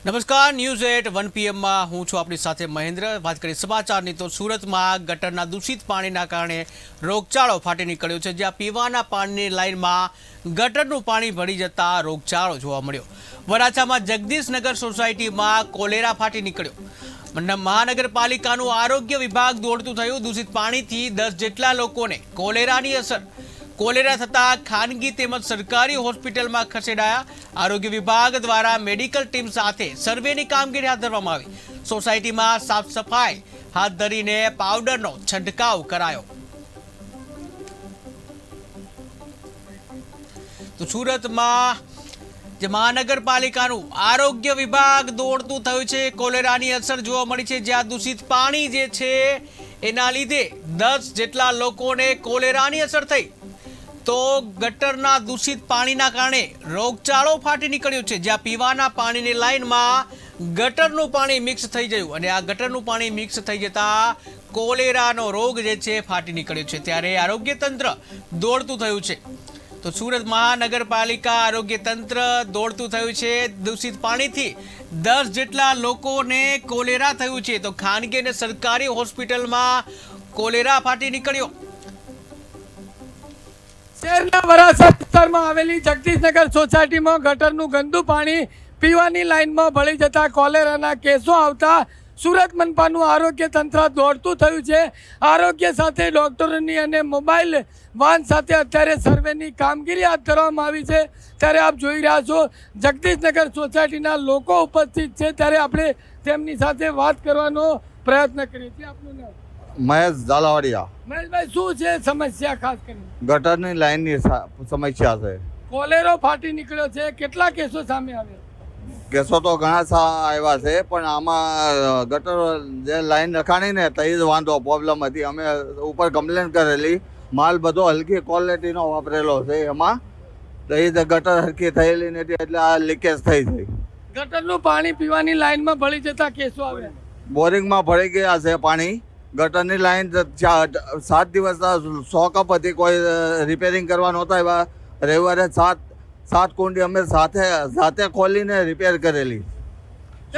નમસ્કાર, news at one પીએમમાં હું છું આપણી સાથે મહેન્દ્ર. વાત કરી સમાચારની તો સુરતમાં ગટરના દૂષિત પાણીના કારણે રોગચાળો ફાટી નીકળ્યો છે, જ્યાં પીવાના પાણીની લાઇનમાં ગટરનું પાણી ભળી જતા રોગચાળો જોવા મળ્યો. વરાછામાં જગદીશનગર સોસાયટીમાં કોલેરા ફાટી નીકળ્યો. મહાનગરપાલિકાનું આરોગ્ય વિભાગ દોડતું થયું. દૂષિત પાણીથી દસ જેટલા લોકોને કોલેરાની અસર કોલેરા થતા ખાનગી તેમજ સરકારી હોસ્પિટલમાં ખસેડાયા. આરોગ્ય વિભાગ દ્વારા મેડિકલ ટીમ સાથે સર્વેની કામગીરી હાથ ધરવામાં આવી. સોસાયટીમાં સાફ સફાઈ હાથ ધરીને પાવડરનો છંટકાવ કરાયો. તો સુરતમાં જે મહાનગરપાલિકાનું આરોગ્ય વિભાગ દોડતું થયું છે, કોલેરાની અસર જોવા મળી છે. જ્યાં દૂષિત પાણી જે છે, એના લીધે દસ જેટલા લોકોને કોલેરાની અસર થઈ. તો ગટરના દૂષિત પાણીના કારણે રોગચાળો ફાટી નીકળ્યો છે, જ્યાં પીવાના પાણીની લાઇનમાં ગટરનું પાણી મિક્સ થઈ ગયું અને આ ગટરનું પાણી મિક્સ થઈ જતા કોલેરાનો રોગ જે છે ફાટી નીકળ્યો છે. ત્યારે આરોગ્ય તંત્ર દોડતું થયું છે. તો સુરત મહાનગરપાલિકા આરોગ્ય તંત્ર દોડતું થયું છે, દૂષિત પાણીથી દસ જેટલા લોકોને કોલેરા થયું છે. તો ખાનગી અને સરકારી હોસ્પિટલમાં કોલેરા ફાટી નીકળ્યો. શહેરના વરાછા વિસ્તારમાં આવેલી જગદીશનગર સોસાયટીમાં ગટરનું ગંદુ પાણી પીવાની લાઇનમાં ભળી જતા કોલેરાના કેસો આવતા સુરત મનપાનું આરોગ્ય તંત્ર દોડતું થયું છે. આરોગ્ય સાથે ડૉક્ટરોની અને મોબાઈલ વાન સાથે અત્યારે સર્વેની કામગીરી હાથ ધરવામાં આવી છે. ત્યારે આપ જોઈ રહ્યા છો, જગદીશનગર સોસાયટીના લોકો ઉપસ્થિત છે. ત્યારે આપણે તેમની સાથે વાત કરવાનો પ્રયત્ન કરીએ છીએ. આપનું નામ? મહેશ ઝાલાવાડિયા. મહેશભાઈ શું છે સમસ્યા ખાસ કરીને? ગટરની લાઈનની સમસ્યા છે. કોલેરો ફાટી નીકળ્યો છે. કેટલા કેસો સામે આવ્યા? કેસો તો ઘણા સા આવ્યા છે પણ આમાં ગટર જે લાઈન રખાણી ને તે જ વાંધો પ્રોબ્લેમ હતી. અમે ઉપર કમ્પ્લેન કરેલી. માલ બધો હલકી ક્વોલિટીનો વાપરેલો છે એમાં. તો એ ગટર હલકી થયેલી નથી એટલે આ લીકેજ થઈ ગઈ. ગટરનું પાણી પીવાની લાઈનમાં ભળી જતા કેસો આવ્યા. બોરિંગમાં ભળી ગયા છે પાણી. ગટરની લાઈન સાત દિવસ સો કપ હતી. કોઈ રિપેરિંગ કરવા નહોતા એવા રવિવારે સાત સાત કુંડી અમે સાથે સાથે ખોલીને રિપેર કરેલી.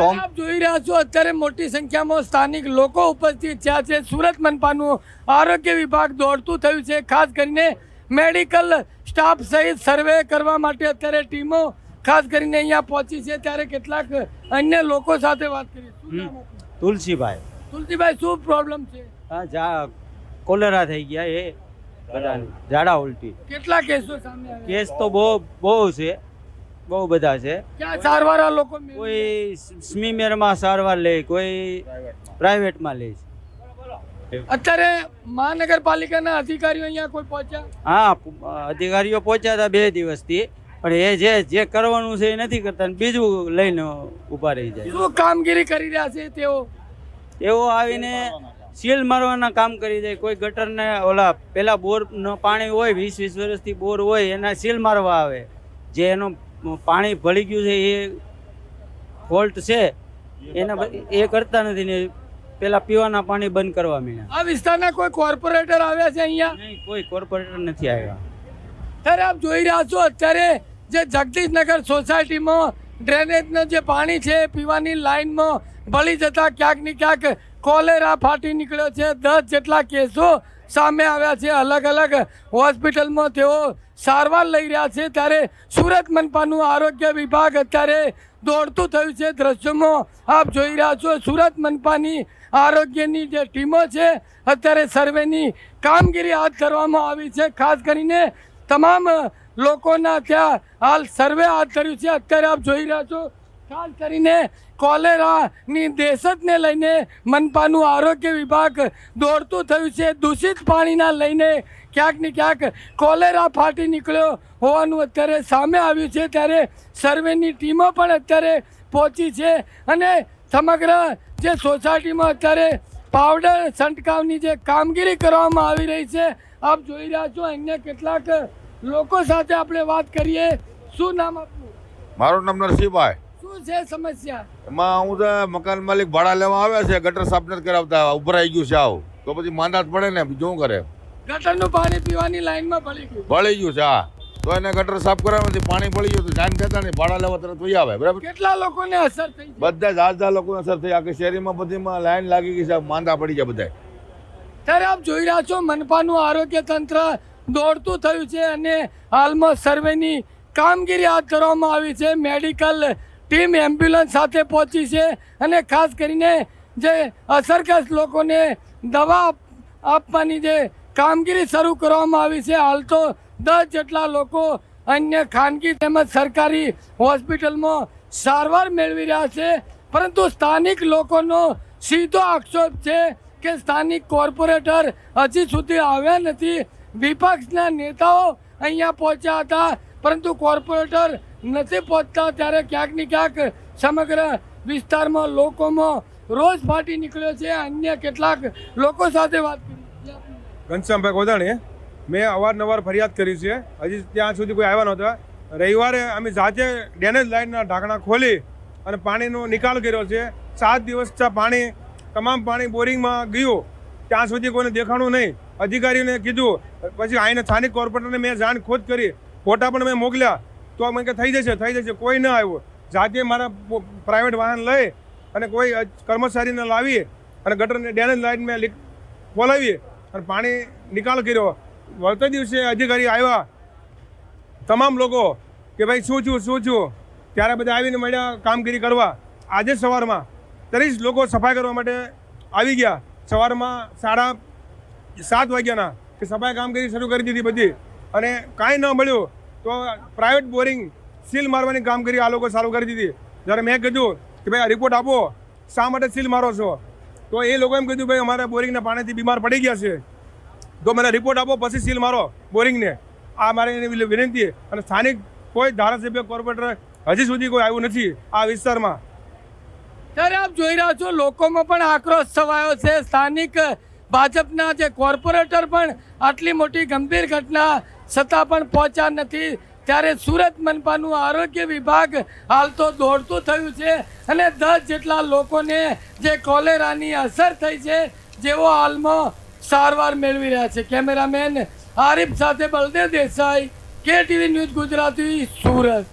આપ જોઈ રહ્યા છો અત્યારે મોટી સંખ્યામાં સ્થાનિક લોકો ઉપસ્થિત થયા છે. સુરત મનપાનું આરોગ્ય વિભાગ દોડતું થયું છે. ખાસ કરીને મેડિકલ સ્ટાફ સહિત સર્વે કરવા માટે અત્યારે ટીમો ખાસ કરીને અહીંયા પહોંચી છે. ત્યારે કેટલાક અન્ય લોકો સાથે વાત આપનું? તુલસીભાઈ. તુલસીભાઈ શું પ્રોબ્લેમ છે? હા જા કોલેરા થઈ ગયા એ બધાને. ઝાડા ઉલટી. કેટલા કેસો સામે કેસ તો બહુ બહુ છે. બહુ બધા છે. ક્યાં સારવાર આ લોકો કોઈ સ્મીમેરમાં સારવાર લે કોઈ પ્રાઇવેટમાં લે છે. અત્યારે મહાનગરપાલિકાના અધિકારીઓ અહીંયા કોઈ પહોંચ્યા? હા અધિકારીઓ પહોંચ્યા હતા બે દિવસથી પણ એ જે જે કરવાનું છે એ નથી કરતા બીજું લઈને ઊભા રહી જાય. શું કામગીરી કરી રહ્યા છે તેઓ? એવો આવીને સીલ મારવાના કામ. કરી દે. કોઈ ગટરને ઓલા પેલા બોર પાણી હોય વીસ વીસ વર્ષથી બોર હોય એના સીલ મારવા આવે. જે એનું પાણી ભળી ગયું છે એ ફોલ્ટ છે એના એ કરતા નથી ને પેલા પીવાના પાણી બંધ કરવા માંડ્યા આ વિસ્તારના કોઈ કોર્પોરેટર આવ્યા છે અહીંયા? નહીં કોઈ કોર્પોરેટર નથી આવ્યા. ત્યારે આપ જોઈ રહ્યા છો અત્યારે જે જગદીશનગર સોસાયટીમાં ડ્રેનેજનું જે પાણી છે પીવાની લાઈનમાં ભળી જતા ક્યાંક ને ક્યાંક કોલેરા ફાટી નીકળ્યો છે. દસ જેટલા કેસો સામે આવ્યા છે. અલગ અલગ હોસ્પિટલમાં તેઓ સારવાર લઈ રહ્યા છે. ત્યારે સુરત મનપાનું આરોગ્ય વિભાગ અત્યારે દોડતું થયું છે. દ્રશ્યોમાં આપ જોઈ રહ્યા છો, સુરત મનપાની આરોગ્યની જે ટીમો છે, અત્યારે સર્વેની કામગીરી હાથ ધરવામાં આવી છે. ખાસ કરીને તમામ લોકોના ત્યાં હાલ સર્વે હાથ ધર્યું છે. અત્યારે આપ જોઈ રહ્યા છો ખાસ કરીને કોલેરાની દહેશતને લઈને મનપાનું આરોગ્ય વિભાગ દોડતું થયું છે. દૂષિત પાણીના લઈને ક્યાંક ને ક્યાંક કોલેરા ફાટી નીકળ્યો હોવાનું અત્યારે સામે આવ્યું છે. ત્યારે સર્વેની ટીમો પણ અત્યારે પહોંચી છે અને સમગ્ર જે સોસાયટીમાં અત્યારે પાવડર છંટકાવની જે કામગીરી કરવામાં આવી રહી છે, આપ જોઈ રહ્યા છો. અન્ય કેટલાક લોકો સાથે આપણે વાત કરીએ. શું નામ આપનું? મારું નામ નરસિંહભાઈ. શું છે સમસ્યા? એમાં હું તો મકાન માલિક ભાડા લેવા આવે છે ગટર સાફ નથી કરાવતા ઉભરાઈ ગયું છે આવ. તો પછી માંદાત પડે ને બીજું શું કરે? ગટરનું પાણી પીવાની લાઈનમાં ભળી ગયું. ભળી ગયું છે હા. તો એને ગટર સાફ કરવામાંથી પાણી પડી ગયું તો જાણ થતા નહીં ભાડા લેવા તરત વહી આવે બરાબર? કેટલા લોકોને અસર થઈ બધા જ આધા લોકોને અસર થઈ આખી શેરીમાં બધીમાં લાઈન લાગી ગઈ છે માંદા પડી ગયા બધા ત્યારે આપ જોઈ રહ્યા છો મનપાનું આરોગ્ય તંત્ર દોડતું થયું છે અને હાલમાં સર્વેની કામગીરી હાથ ધરવામાં આવી છે. મેડિકલ ટીમ એમ્બ્યુલન્સ સાથે પહોંચી છે અને ખાસ કરીને જે અસરગ્રસ્ત લોકોને દવા આપવાની જે કામગીરી શરૂ કરવામાં આવી છે, હાલ તો દસ જેટલા લોકો અન્ય ખાનગી તેમજ સરકારી હોસ્પિટલમાં સારવાર મેળવી રહ્યા છે, પરંતુ સ્થાનિક લોકોનો સીધો આક્ષેપ છે કે સ્થાનિક કોર્પોરેટર હજી સુધી આવ્યા નથી. વિપક્ષના નેતાઓ અહીંયા પહોંચ્યા હતા, પરંતુ કોર્પોરેટર નથી પહોંચતા ત્યારે ક્યાંક ને ક્યાંક સમગ્ર વિસ્તારમાં લોકોમાં રોજ ફાટી નીકળ્યો છે. અન્ય કેટલાક લોકો સાથે વાત કરી. ઘનશ્યામભાઈ ગોધાણી મેં અવારનવાર ફરિયાદ કરી છે. હજી ત્યાં સુધી કોઈ આવ્યા નહોતા. રવિવારે અમે જાતે ડેનેજ લાઇનના ઢાંકણા ખોલી અને પાણીનો નિકાલ કર્યો છે. સાત દિવસ પાણી, તમામ પાણી બોરિંગમાં ગયું. ત્યાં સુધી કોઈને દેખાણું નહીં. અધિકારીને કીધું. પછી આઈને સ્થાનિક કોર્પોરેટરને મેં જાણ ખોદ કરી. ફોટા પણ મેં મોકલ્યા. તો મને કે થઈ જશે થઈ જશે, કોઈ ન આવ્યું. જાતે મારા પ્રાઇવેટ વાહન લઈ અને કોઈ કર્મચારીને લાવી અને ગટરને ડેમેજ લાઈન મેં લીક બોલાવી અને પાણી નિકાલ કર્યો. વળતા દિવસે અધિકારી આવ્યા. તમામ લોકો કે ભાઈ શું છું શું છું ત્યારે બધા આવીને મળ્યા, કામગીરી કરવા. આજે સવારમાં ત્રીસ લોકો સફાઈ કરવા માટે આવી ગયા. સવારમાં સાડા સાત વાગ્યાના કે સફાઈ કામગીરી શરૂ કરી દીધી બધી અને કાંઈ ન મળ્યું. તો પ્રાઇવેટ બોરિંગ સીલ મારવાની કામગીરી આ લોકો ચાલુ કરી દીધી. જ્યારે મેં કીધું કે ભાઈ રિપોર્ટ આપો, શા માટે સીલ મારો છો? તો એ લોકો એમ કીધું, ભાઈ, અમારા બોરિંગના પાણીથી બીમાર પડી ગયા છે. તો મને રિપોર્ટ આપો, પછી સીલ મારો બોરિંગને આ મારી વિનંતી. અને સ્થાનિક કોઈ ધારાસભ્ય કોર્પોરેટર હજી સુધી કોઈ આવ્યું નથી આ વિસ્તારમાં. ત્યારે આપ જોઈ રહ્યા છો, લોકોમાં પણ આક્રોશ છવાયો છે. સ્થાનિક ભાજપના જે કોર્પોરેટર પણ આટલી મોટી ગંભીર ઘટના છતાં પણ પહોંચ્યા નથી. ત્યારે સુરત મનપાનું આરોગ્ય વિભાગ હાલ તો દોડતું થયું છે અને દસ જેટલા લોકોને જે કોલેરાની અસર થઈ છે, જેઓ હાલમાં સારવાર મેળવી રહ્યા છે. કેમેરામેન આરિફ સાથે બલદેવ દેસાઈ કે ટીવી ન્યૂઝ ગુજરાતી, સુરત.